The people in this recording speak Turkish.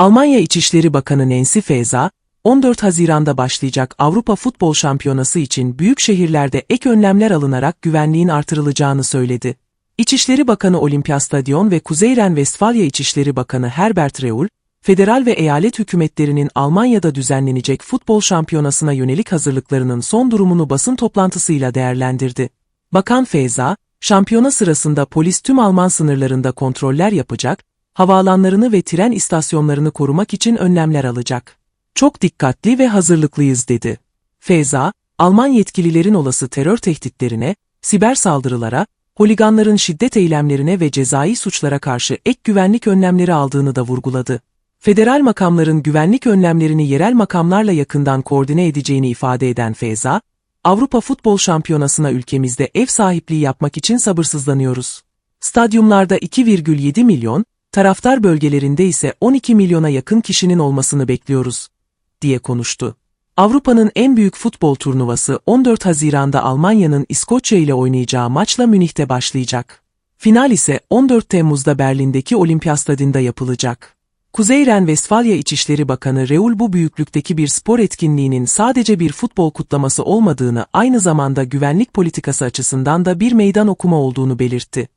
Almanya İçişleri Bakanı Nancy Faeser, 14 Haziran'da başlayacak Avrupa Futbol Şampiyonası için büyük şehirlerde ek önlemler alınarak güvenliğin artırılacağını söyledi. İçişleri Bakanı Olympiastadion ve Kuzey Ren-Vestfalya İçişleri Bakanı Herbert Reul, federal ve eyalet hükümetlerinin Almanya'da düzenlenecek futbol şampiyonasına yönelik hazırlıklarının son durumunu basın toplantısıyla değerlendirdi. Bakan Feyza, şampiyona sırasında polis tüm Alman sınırlarında kontroller yapacak, havaalanlarını ve tren istasyonlarını korumak için önlemler alacak. Çok dikkatli ve hazırlıklıyız dedi. Feyza, Alman yetkililerin olası terör tehditlerine, siber saldırılara, holiganların şiddet eylemlerine ve cezai suçlara karşı ek güvenlik önlemleri aldığını da vurguladı. Federal makamların güvenlik önlemlerini yerel makamlarla yakından koordine edeceğini ifade eden Feyza, Avrupa Futbol Şampiyonası'na ülkemizde ev sahipliği yapmak için sabırsızlanıyoruz. Stadyumlarda 2,7 milyon, taraftar bölgelerinde ise 12 milyona yakın kişinin olmasını bekliyoruz, diye konuştu. Avrupa'nın en büyük futbol turnuvası 14 Haziran'da Almanya'nın İskoçya ile oynayacağı maçla Münih'te başlayacak. Final ise 14 Temmuz'da Berlin'deki Olimpiyastadında yapılacak. Kuzey Ren-Vestfalya İçişleri Bakanı Reul bu büyüklükteki bir spor etkinliğinin sadece bir futbol kutlaması olmadığını aynı zamanda güvenlik politikası açısından da bir meydan okuma olduğunu belirtti.